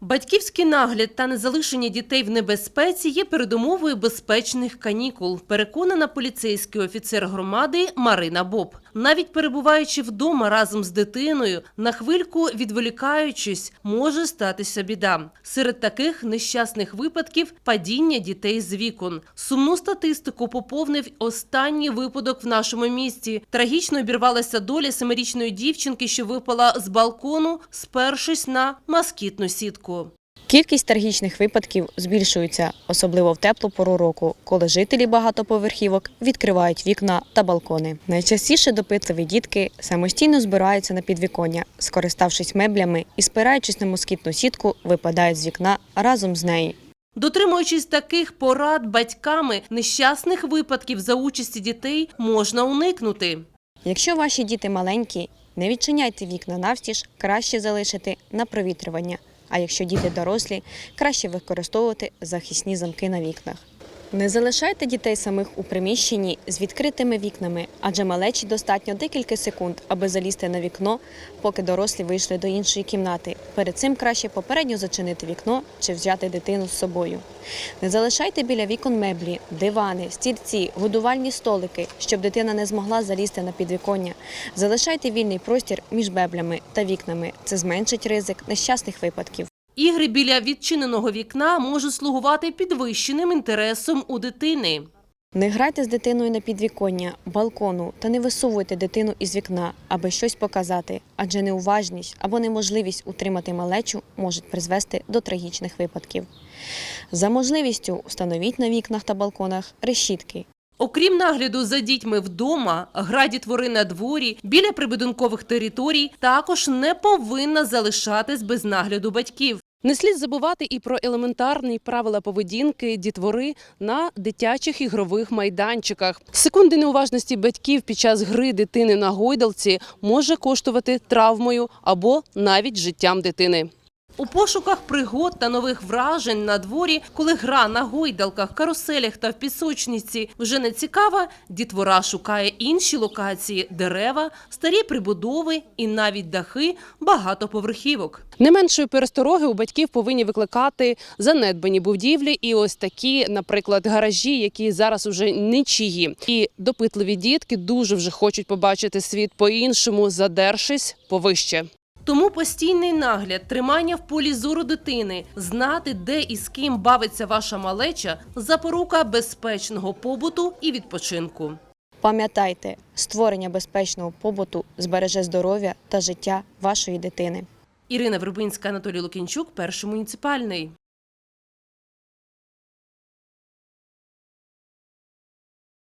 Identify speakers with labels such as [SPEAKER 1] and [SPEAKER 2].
[SPEAKER 1] Батьківський нагляд та незалишення дітей в небезпеці є передумовою безпечних канікул. Переконана поліцейський офіцер громади Марина Боб. Навіть перебуваючи вдома разом з дитиною, на хвильку відволікаючись, може статися біда. Серед таких нещасних випадків падіння дітей з вікон. Сумну статистику поповнив останній випадок в нашому місті. Трагічно обірвалася доля семирічної дівчинки, що випала з балкону, спершись на москітну сітку.
[SPEAKER 2] Кількість трагічних випадків збільшується, особливо в теплу пору року, коли жителі багатоповерхівок відкривають вікна та балкони. Найчастіше допитливі дітки самостійно збираються на підвіконня, скориставшись меблями і спираючись на москітну сітку, випадають з вікна разом з нею.
[SPEAKER 1] Дотримуючись таких порад батьками нещасних випадків за участі дітей можна уникнути.
[SPEAKER 2] Якщо ваші діти маленькі, не відчиняйте вікна навстіж, краще залишити на провітрювання. А якщо діти дорослі, краще використовувати захисні замки на вікнах. Не залишайте дітей самих у приміщенні з відкритими вікнами, адже малечі достатньо декілька секунд, аби залізти на вікно, поки дорослі вийшли до іншої кімнати. Перед цим краще попередньо зачинити вікно чи взяти дитину з собою. Не залишайте біля вікон меблі, дивани, стільці, годувальні столики, щоб дитина не змогла залізти на підвіконня. Залишайте вільний простір між меблями та вікнами. Це зменшить ризик нещасних випадків.
[SPEAKER 1] Ігри біля відчиненого вікна можуть слугувати підвищеним інтересом у дитини.
[SPEAKER 2] Не грайте з дитиною на підвіконня, балкону та не висовуйте дитину із вікна, аби щось показати, адже неуважність або неможливість утримати малечу можуть призвести до трагічних випадків. За можливістю встановіть на вікнах та балконах решітки.
[SPEAKER 1] Окрім нагляду за дітьми вдома, гра дітвори на дворі, біля прибудинкових територій також не повинна залишатись без нагляду батьків. Не слід забувати і про елементарні правила поведінки дітвори на дитячих ігрових майданчиках. Секунди неуважності батьків під час гри дитини на гойдалці може коштувати травмою або навіть життям дитини. У пошуках пригод та нових вражень на дворі, коли гра на гойдалках, каруселях та в пісочниці вже не цікава, дітвора шукає інші локації: дерева, старі прибудови і навіть дахи багатоповерхівок. Не меншої перестороги у батьків повинні викликати занедбані будівлі, і ось такі, наприклад, гаражі, які зараз уже нічиї. І допитливі дітки дуже вже хочуть побачити світ по-іншому, задершись повище. Тому постійний нагляд, тримання в полі зору дитини, знати, де і з ким бавиться ваша малеча, запорука безпечного побуту і відпочинку.
[SPEAKER 2] Пам'ятайте, створення безпечного побуту збереже здоров'я та життя вашої дитини.
[SPEAKER 1] Ірина Вербинська, Анатолій Лукінчук, перший муніципальний.